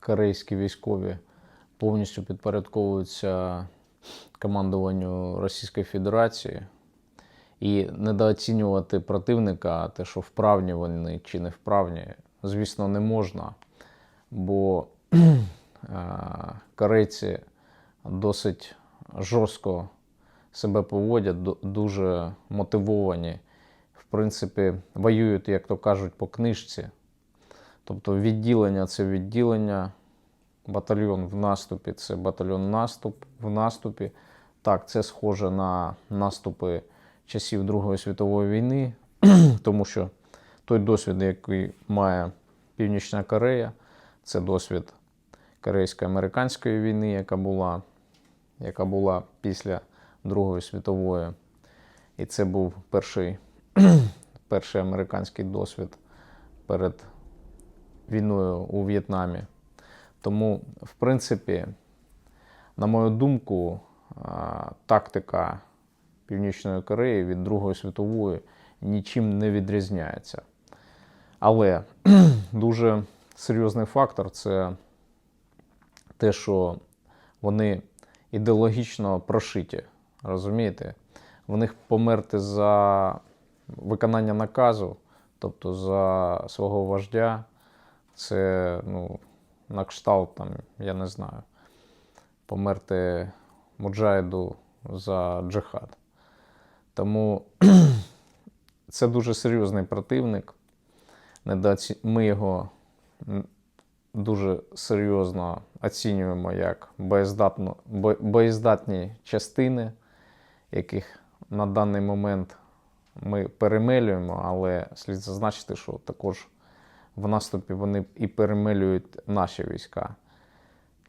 корейські військові повністю підпорядковуються командуванню Російської Федерації. І недооцінювати противника, те, що вправні вони чи не вправні, звісно, не можна. Бо корейці досить жорстко себе поводять, дуже мотивовані. В принципі, воюють, як то кажуть, по книжці. Тобто відділення це відділення, батальйон в наступі це батальйон наступ, в наступі. Так, це схоже на наступи часів Другої світової війни, тому що той досвід, який має Північна Корея, це досвід корейсько-американської війни, яка була, яка була після Другої світової. І це був перший, перший американський досвід перед війною у В'єтнамі. Тому, в принципі, на мою думку, тактика Північної Кореї від Другої світової нічим не відрізняється. Але дуже серйозний фактор це те, що вони ідеологічно прошиті. Розумієте? В них померти за виконання наказу, тобто за свого вождя, це ну, на кшталт, там, я не знаю, померти муджаїду за джихад. Тому це дуже серйозний противник. Ми його дуже серйозно оцінюємо як боєздатну... бо- боєздатні частини, яких на даний момент ми перемелюємо, але слід зазначити, що також в наступі вони і перемелюють наші війська.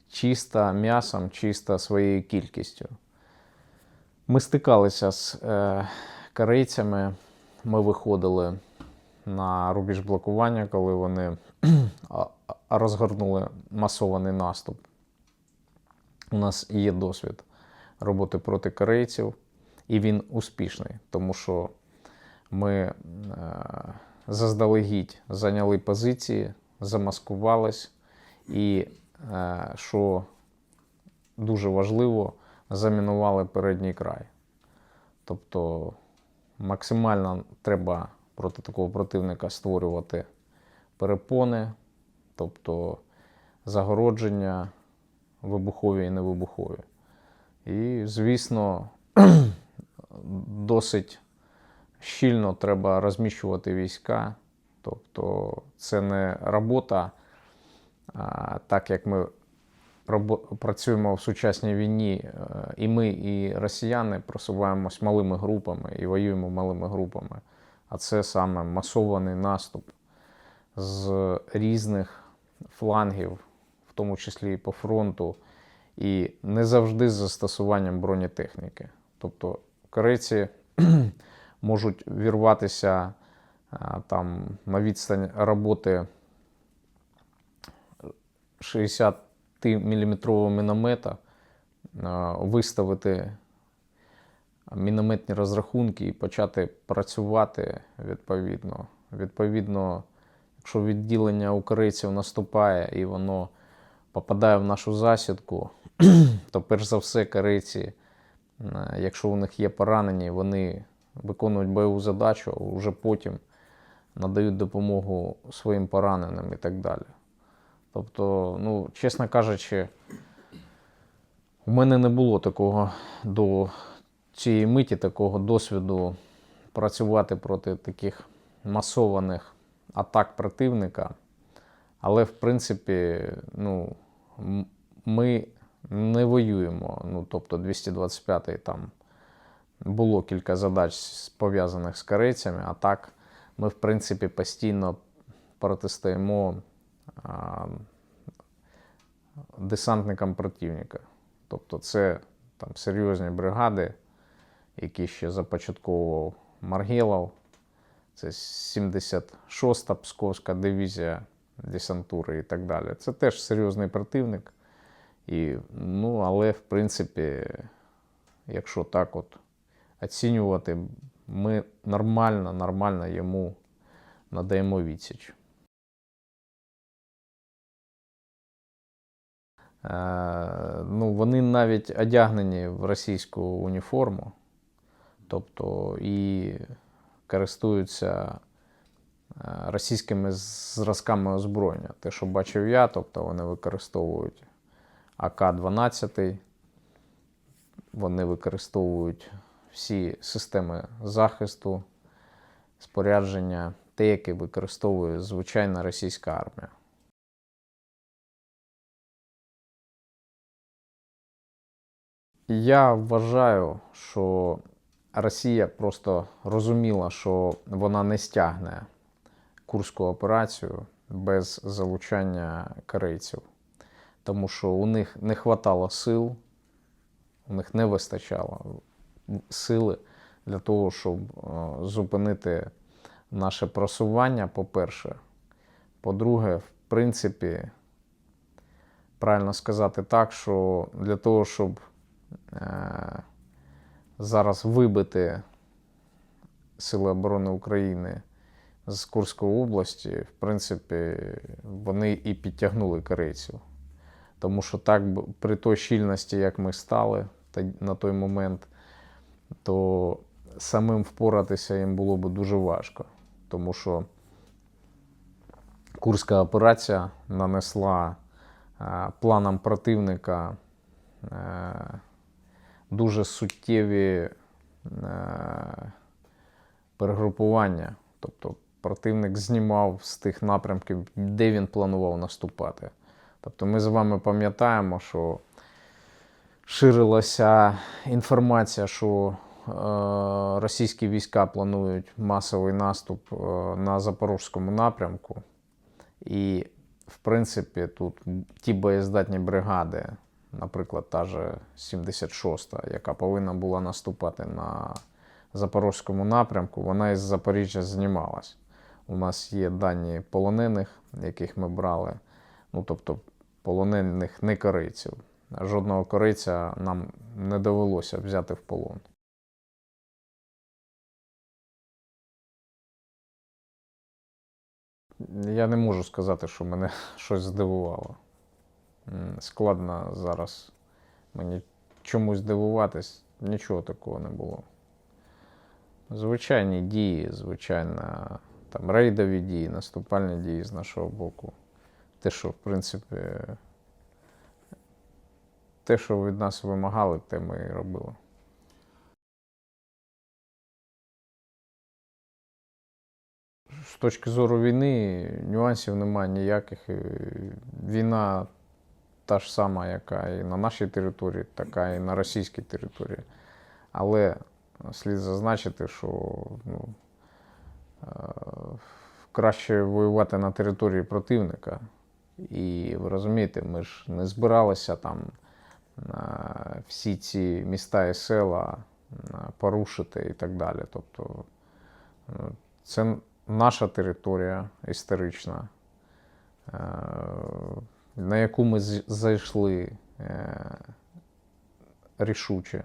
Чисто м'ясом, чисто своєю кількістю. Ми стикалися з е, корейцями, ми виходили на рубіж блокування, коли вони розгорнули масований наступ. У нас є досвід роботи проти корейців, і він успішний, тому що ми е, заздалегідь зайняли позиції, замаскувались, і, е, що дуже важливо, замінували передній край. Тобто максимально треба проти такого противника створювати перепони, тобто загородження вибухові і невибухові. І, звісно, досить щільно треба розміщувати війська. Тобто це не робота, а, так як ми працюємо в сучасній війні, е, і ми, і росіяни просуваємось малими групами і воюємо малими групами. А це саме масований наступ з різних флангів, в тому числі і по фронту, і не завжди з застосуванням бронетехніки. Тобто корейці можуть вірватися там на відстань роботи 60-мм міномета, виставити мінометні розрахунки і почати працювати відповідно. Відповідно, якщо відділення у корейців наступає і воно попадає в нашу засідку, то перш за все корейці, е, якщо у них є поранені, вони виконують бойову задачу, вже потім надають допомогу своїм пораненим і так далі. Тобто, ну, чесно кажучи, у мене не було такого до цієї миті, такого досвіду працювати проти таких масованих атак противника. Але, в принципі, ну, ми не воюємо. Ну, тобто 225-й там було кілька задач пов'язаних з корейцями, а так ми, в принципі, постійно протистоїмо а, десантникам противника. Тобто це там серйозні бригади, які ще започатковував Маргелов. Це 76-та Псковська дивізія десантури і так далі. Це теж серйозний противник. І, ну, але, в принципі, якщо так от оцінювати, ми нормально, нормально йому надаємо відсіч. Е, ну, вони навіть одягнені в російську уніформу, тобто і користуються е, російськими зразками озброєння. Те, що бачив я, тобто вони використовують АК-12, вони використовують всі системи захисту, спорядження, те, яке використовує звичайна російська армія. Я вважаю, що Росія просто розуміла, що вона не стягне курську операцію без залучання корейців, тому що у них не вистачало сил, у них не вистачало сили для того, щоб е, зупинити наше просування, по-перше. По-друге, в принципі, правильно сказати так, що для того, щоб е, зараз вибити Сили оборони України з Курської області, в принципі, вони і підтягнули корейців. Тому що так, при той щільності, як ми стали на той момент, то самим впоратися їм було б дуже важко. Тому що Курська операція нанесла е, планам противника е, дуже суттєві е, перегрупування. Тобто противник знімав з тих напрямків, де він планував наступати. Тобто ми з вами пам'ятаємо, що ширилася інформація, що е, російські війська планують масовий наступ е, на Запорізькому напрямку. І, в принципі, тут ті боєздатні бригади, наприклад, та же 76-та, яка повинна була наступати на Запорізькому напрямку, вона із Запоріжжя знімалась. У нас є дані полонених, яких ми брали. Ну, тобто, полонених не корейців. Жодного корейця нам не довелося взяти в полон. Я не можу сказати, що мене щось здивувало. Складно зараз мені чомусь здивуватись, нічого такого не було. Звичайні дії, звичайно, там рейдові дії, наступальні дії з нашого боку. Те, що, в принципі, те, що від нас вимагали, те ми і робили. З точки зору війни нюансів немає ніяких. Війна та ж сама, яка і на нашій території, така і на російській території. Але слід зазначити, що ну, е, краще воювати на території противника. І ви розумієте, ми ж не збиралися там всі ці міста і села порушити і так далі. Тобто е, це наша територія історична, е, на яку ми зайшли е, рішуче.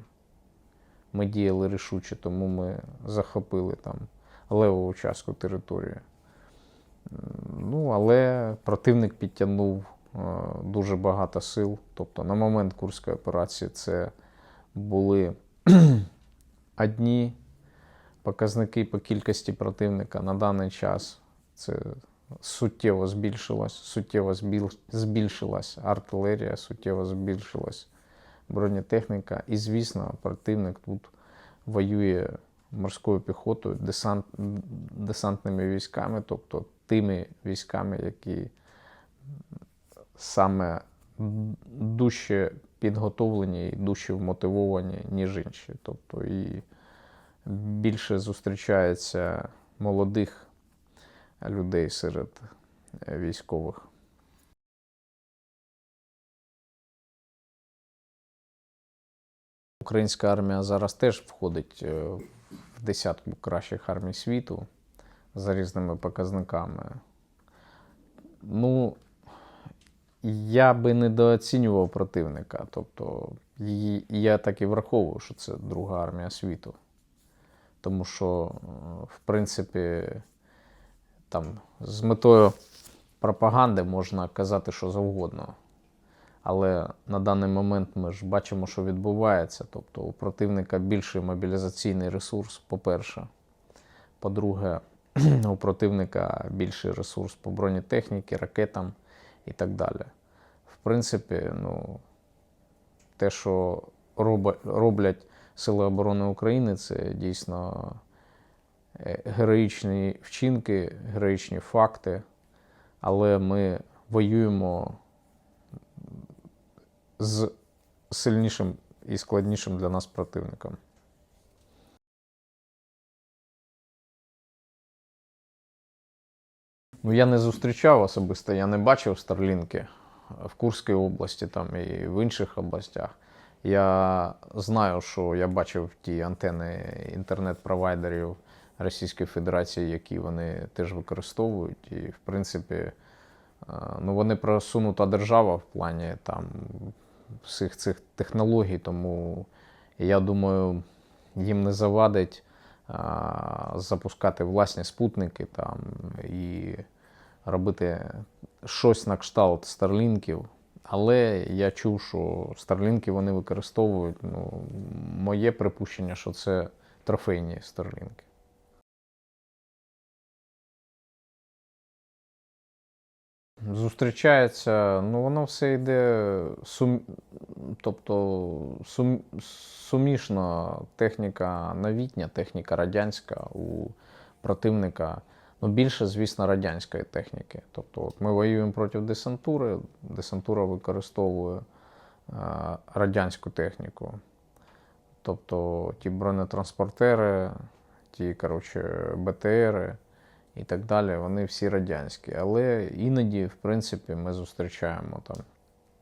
Ми діяли рішуче, тому ми захопили там левову частку території. Ну, але противник підтягнув дуже багато сил. Тобто на момент Курської операції це були одні показники по кількості противника на даний час це суттєво збільшилось, суттєво збіл- збільшилась артилерія, суттєво збільшилась бронетехніка. І, звісно, противник тут воює морською піхотою, десант, десантними військами, тобто тими військами, які саме дужче підготовлені і дужче вмотивовані, ніж інші. Тобто і більше зустрічається молодих людей серед е, військових. Українська армія зараз теж входить е, в десятку кращих армій світу за різними показниками. Ну, я би недооцінював противника. Тобто, і- я так і враховую, що це друга армія світу. Тому що, е, в принципі, там з метою пропаганди можна казати що завгодно. Але на даний момент ми ж бачимо, що відбувається. Тобто у противника більший мобілізаційний ресурс, по-перше. По-друге, у противника більший ресурс по бронетехніці, ракетам і так далі. Принципі, ну, те, що роблять Сили оборони України, це дійсно е, героїчні вчинки, героїчні факти. Але ми воюємо з сильнішим і складнішим для нас противником. Ну, я не зустрічав особисто, я не бачив Старлінки в Курській області там і в інших областях. Я знаю, що я бачив ті антени інтернет-провайдерів Російської Федерації, які вони теж використовують. І, в принципі, е, ну, вони просунута держава в плані там всіх цих технологій, тому я думаю, їм не завадить а, запускати власні спутники там і робити щось на кшталт старлінків. Але я чув, що старлінки вони використовують. Ну, моє припущення, що це трофейні старлінки. Зустрічається, ну воно все йде сум... тобто сум... сумішна техніка новітня, техніка радянська у противника. Ну, більше, звісно, радянської техніки. Тобто, от ми воюємо проти десантури, десантура використовує е, радянську техніку. Тобто ті бронетранспортери, ті, коротше, БТРи і так далі, вони всі радянські. Але іноді, в принципі, ми зустрічаємо там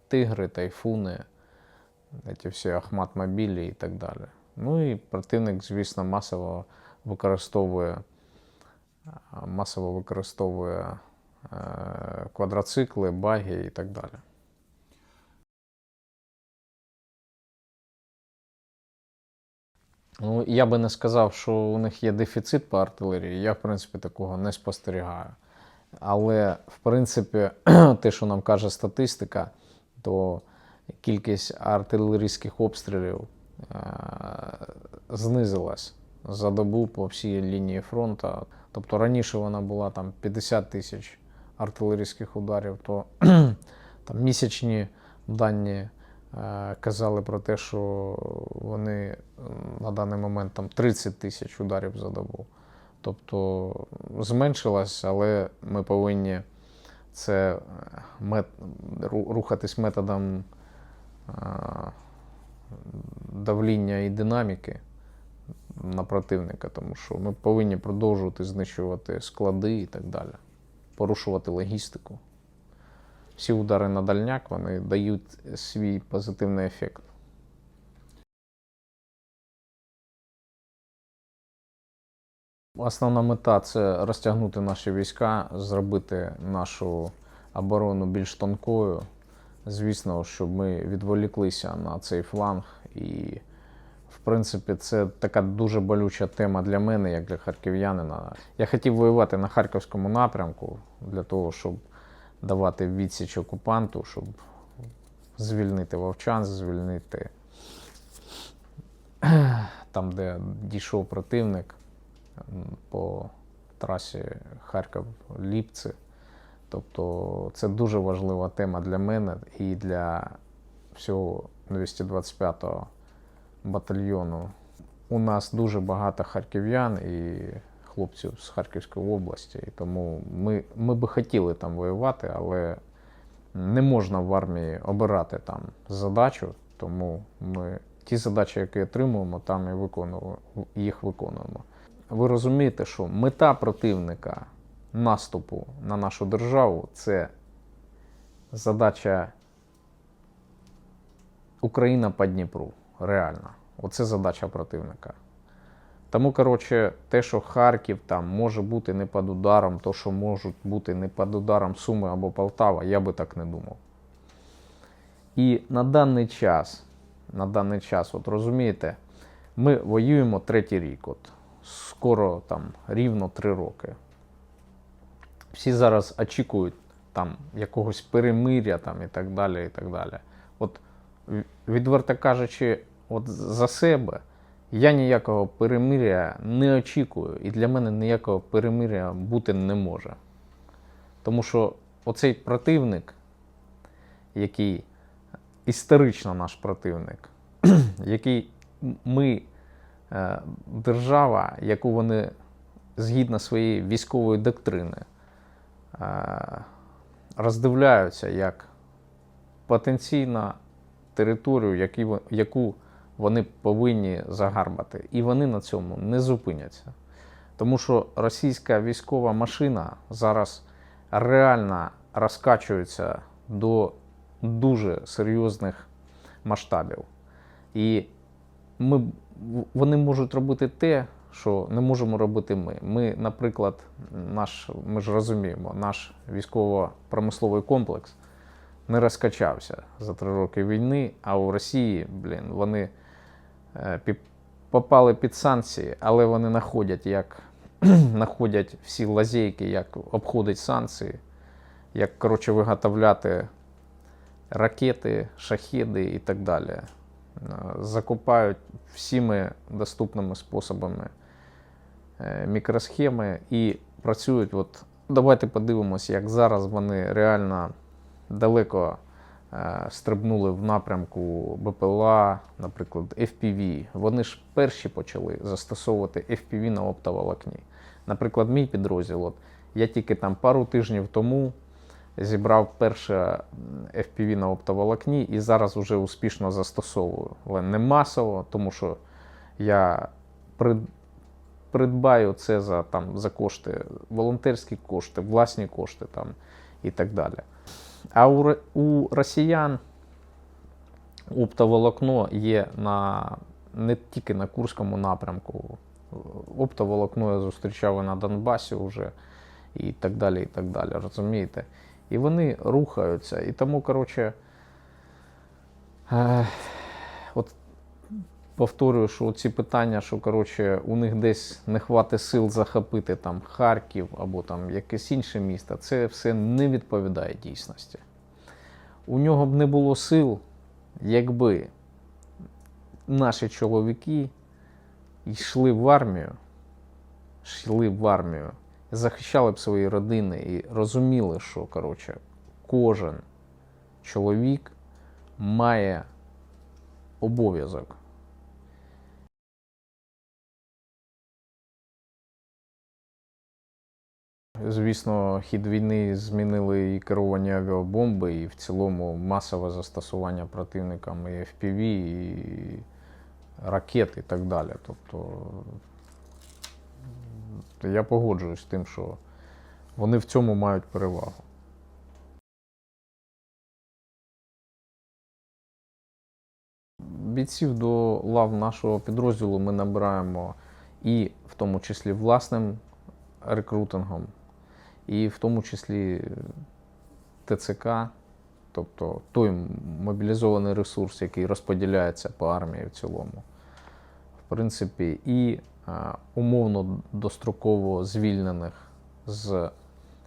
тигри, тайфуни, ті всі Ахмат-мобілі і так далі. Ну і противник, звісно, масово використовує, а, масово використовує е, квадроцикли, баги і так далі. Ну, я би не сказав, що у них є дефіцит по артилерії. Я, в принципі, такого не спостерігаю. Але, в принципі, те, що нам каже статистика, то кількість артилерійських обстрілів е- знизилась за добу по всій лінії фронту. Тобто раніше вона була там 50 тисяч артилерійських ударів, то там місячні дані е, казали про те, що вони на даний момент там 30 тисяч ударів за добу. Тобто зменшилась, але ми повинні це е, мет, рухатись методом е, давління і динаміки на противника, тому що ми повинні продовжувати знищувати склади і так далі, порушувати логістику. Всі удари на дальняк вони дають свій позитивний ефект. Основна мета це розтягнути наші війська, зробити нашу оборону більш тонкою. Звісно, щоб ми відволіклися на цей фланг. І, принципі, це така дуже болюча тема для мене, як для харків'янина. Я хотів воювати на харківському напрямку для того, щоб давати відсіч окупанту, щоб звільнити Вовчан, звільнити там, де дійшов противник по трасі Харків-Ліпці. Тобто це дуже важлива тема для мене і для всього 225-го батальйону. У нас дуже багато харків'ян і хлопців з Харківської області, і тому ми, ми би хотіли там воювати, але не можна в армії обирати там задачу, тому ми ті задачі, які отримуємо, там і виконуємо, їх виконуємо. Ви розумієте, що мета противника наступу на нашу державу це задача Україна по Дніпру. Реально. Оце задача противника. Тому, коротше, те, що Харків там може бути не під ударом, то, що можуть бути не під ударом Суми або Полтава, я би так не думав. І на даний час, на даний час, от розумієте, ми воюємо третій рік. От, скоро там рівно три роки. Всі зараз очікують там якогось перемиря там, і так далі. і так далі. от відверто кажучи, от за себе, я ніякого перемиря не очікую, і для мене ніякого перемиря бути не може. Тому що оцей противник, який історично наш противник, який ми, е, держава, яку вони згідно своєї військової доктрини е, роздивляються як потенційну територію, яку вони повинні загарбати. І вони на цьому не зупиняться. Тому що російська військова машина зараз реально розкачується до дуже серйозних масштабів. І ми, вони можуть робити те, що не можемо робити ми. Ми, наприклад, наш, ми ж розуміємо, наш військово-промисловий комплекс не розкачався за три роки війни, а у Росії, блін, вони е, попали під санкції, але вони знаходять, як знаходять всі лазейки, як обходить санкції, як коротше виготовляти ракети, шахеди і так далі. Е, Закупають всіми доступними способами е, мікросхеми і працюють. От давайте подивимося, як зараз вони реально далеко е, стрибнули в напрямку БПЛА, наприклад, FPV. Вони ж перші почали застосовувати FPV на оптоволокні. Наприклад, мій підрозділ, от, я тільки там пару тижнів тому зібрав перше FPV на оптоволокні і зараз вже успішно застосовую. Але не масово, тому що я при- придбаю це за, там, за кошти, волонтерські кошти, власні кошти там, і так далі. А у, у росіян оптоволокно є на, не тільки на Курському напрямку. Оптоволокно я зустрічав і на Донбасі вже і так далі, і так далі, розумієте? І вони рухаються. І тому, коротше, е, повторюю, що ці питання, що коротше, у них десь не хватить сил захопити там Харків або там якесь інше місто, це все не відповідає дійсності. У нього б не було сил, якби наші чоловіки йшли в армію, йшли в армію, захищали б свої родини і розуміли, що коротше, кожен чоловік має обов'язок Звісно, хід війни змінили і керовані авіабомби, і в цілому масове застосування противниками і FPV, і ракет і так далі. Тобто я погоджуюсь з тим, що вони в цьому мають перевагу. Бійців до лав нашого підрозділу ми набираємо і в тому числі власним рекрутингом, і в тому числі ТЦК, тобто той мобілізований ресурс, який розподіляється по армії в цілому. В принципі, і умовно достроково звільнених з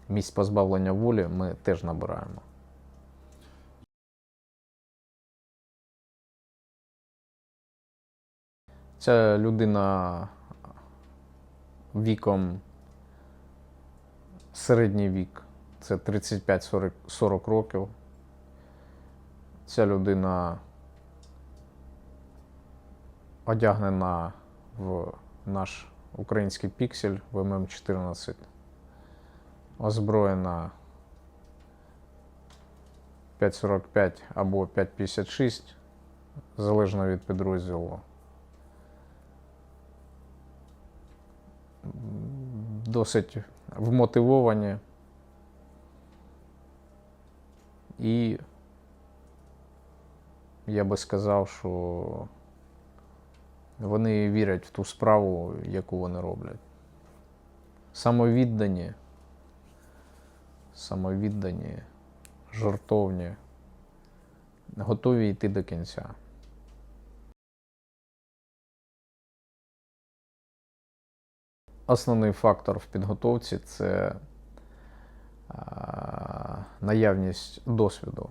місць позбавлення волі ми теж набираємо. Ця людина віком середній вік це 35-40 років. Ця людина одягнена в наш український піксель в ММ14, озброєна 5,45 або 5,56, залежно від підрозділу. Досить вмотивовані і я би сказав, що вони вірять в ту справу, яку вони роблять. Самовіддані, самовіддані, жартовні, готові йти до кінця. Основний фактор в підготовці це наявність досвіду.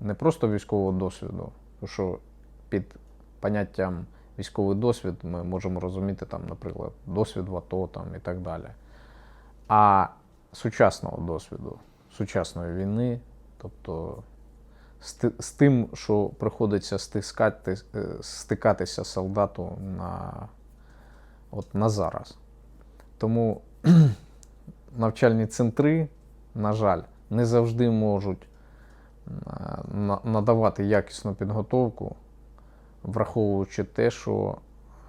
не просто військового досвіду, тому що під поняттям військовий досвід ми можемо розуміти, там, наприклад, досвід в АТО там, і так далі. А сучасного досвіду, сучасної війни, тобто з, тим, що приходиться стискати, е, стикатися солдату на, от, на зараз. Тому навчальні центри, на жаль, не завжди можуть е, надавати якісну підготовку, враховуючи те, що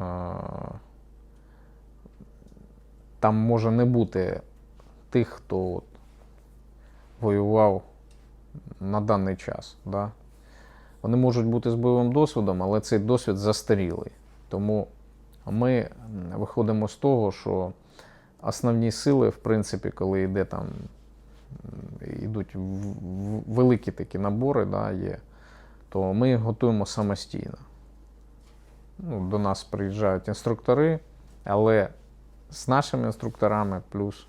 е, там може не бути тих, хто воював на даний час. Да? Вони можуть бути з бойовим досвідом, але цей досвід застарілий. Тому ми виходимо з того, що основні сили, в принципі, коли йде там, йдуть великі такі набори, да, є, то ми готуємо самостійно. Ну, до нас приїжджають інструктори, але з нашими інструкторами, плюс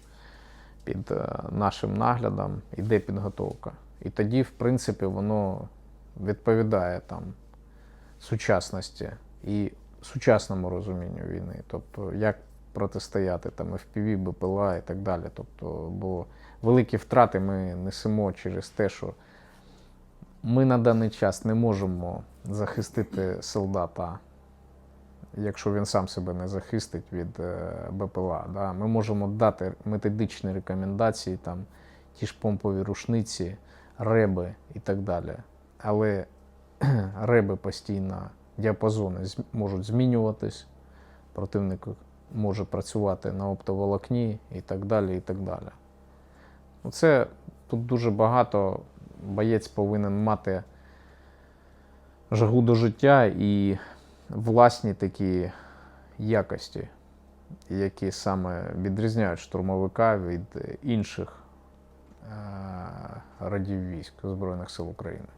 під е, нашим наглядом йде підготовка. І тоді, в принципі, воно відповідає там сучасності і сучасному розумінню війни. Тобто, як протистояти там FPV, БПЛА і так далі. Тобто, бо великі втрати ми несемо через те, що ми на даний час не можемо захистити солдата, якщо він сам себе не захистить від е, БПЛА. Да? Ми можемо дати методичні рекомендації, там, ті ж помпові рушниці, реби і так далі. Але реби постійно, діапазони можуть змінюватись, противник може працювати на оптоволокні і так далі. і так далі. Ну, Це тут дуже багато. Боєць повинен мати жагу до життя і власні такі якості, які саме відрізняють штурмовика від інших е, радів військ Збройних сил України.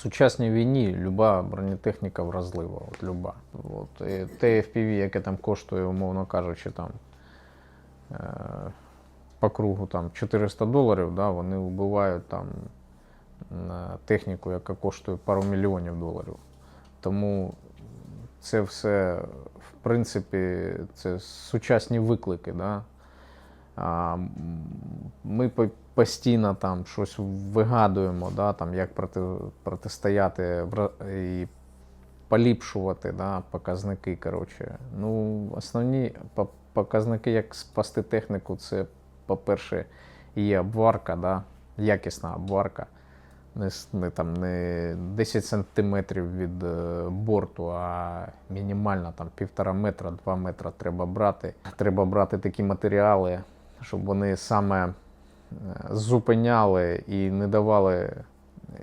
Сучасній війні люба бронетехніка вразлива, от люба. От, і те FPV, яке там коштує, умовно кажучи, там, е, по кругу там, 400 доларів, да, вони вбивають там, на техніку, яка коштує пару мільйонів доларів. Тому це все, в принципі, це сучасні виклики. Да? Ми по- постійно там щось вигадуємо, да, там, як проти, протистояти і поліпшувати да, показники. Коротше. Ну, основні показники, як спасти техніку, це, по-перше, є обварка, да, якісна обварка. Не, не, там, не 10 сантиметрів від е, борту, а мінімально півтора метра, 2 метра треба брати. Треба брати такі матеріали, щоб вони саме е, зупиняли і не давали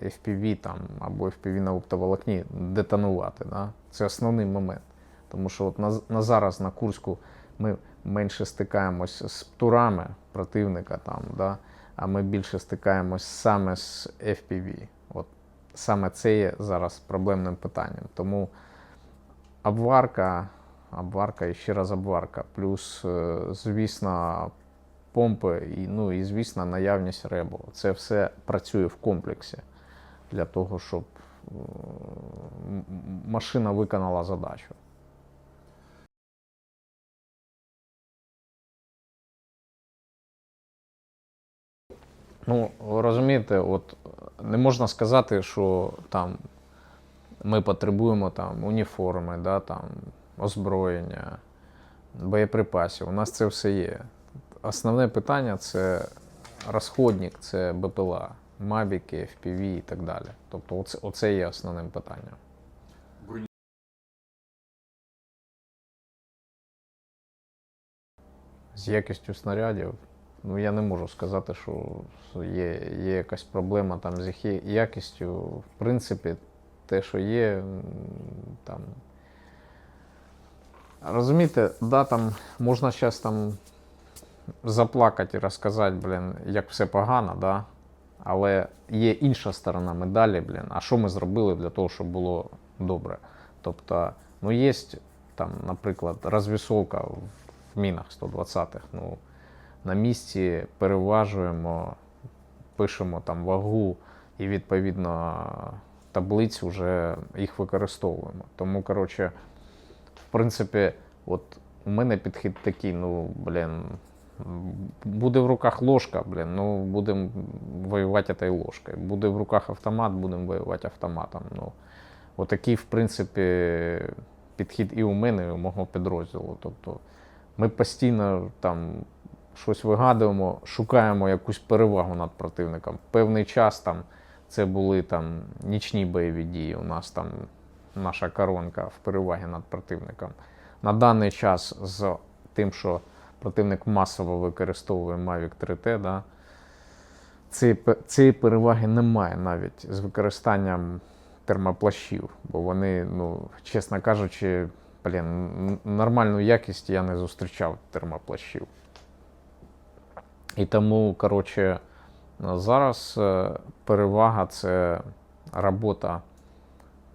FPV там, або FPV на оптоволокні детонувати. Да? Це основний момент. Тому що от на, на зараз на Курську ми менше стикаємось з птурами противника, там, да? а ми більше стикаємось саме з FPV. От саме це є зараз проблемним питанням. Тому обварка, обварка і ще раз обварка, плюс, е, звісно, помпи і, ну, і звісно, наявність ребу. Це все працює в комплексі для того, щоб машина виконала задачу. Ну, розумієте, от не можна сказати, що там ми потребуємо там уніформи, да, там, озброєння, боєприпасів. У нас це все є. Основне питання це розходник, це БПЛА, Мавіки, FPV і так далі. Тобто, оце, оце є основним питанням. З якістю снарядів, ну я не можу сказати, що є, є якась проблема там з їх якістю. В принципі, те, що є, там. Розумієте, да, там можна зараз там заплакати і розказати, блін, як все погано, да? але є інша сторона медалі, блін, а що ми зробили для того, щоб було добре. Тобто, ну є там, наприклад, розвісовка в мінах 120-х. Ну, на місці, переважуємо, пишемо там вагу і відповідно таблицю вже їх використовуємо. Тому, коротше, в принципі, от у мене підхід такий, ну, блін, буде в руках ложка, блін, ну будемо воювати цією ложкою. Буде в руках автомат, будемо воювати автоматом. Ну, отакий, в принципі, підхід і у мене, і у мого підрозділу. Тобто ми постійно там щось вигадуємо, шукаємо якусь перевагу над противником. Певний час там це були там нічні бойові дії. У нас там наша коронка в перевагі над противником. На даний час з тим, що противник масово використовує Mavic 3T, да, цієї, переваги немає навіть з використанням термоплащів, бо вони, ну, чесно кажучи, блін, нормальну якість я не зустрічав термоплащів. І тому, коротше, зараз е, перевага це робота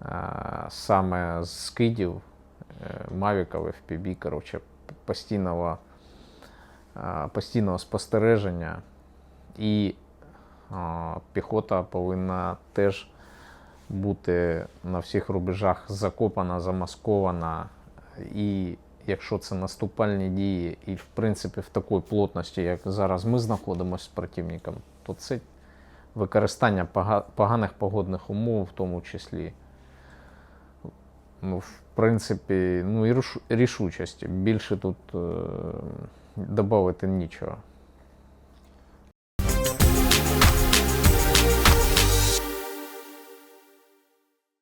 е, саме з скидів, е, мавіків, FPV, коротше, постійного, постійного спостереження. І е, піхота повинна теж бути на всіх рубежах закопана, замаскована. І якщо це наступальні дії, і в принципі в такій плотності, як зараз ми знаходимося з противником, то це використання поганих погодних умов, в тому числі. В принципі, ну і рішучості. Більше тут е, додати нічого.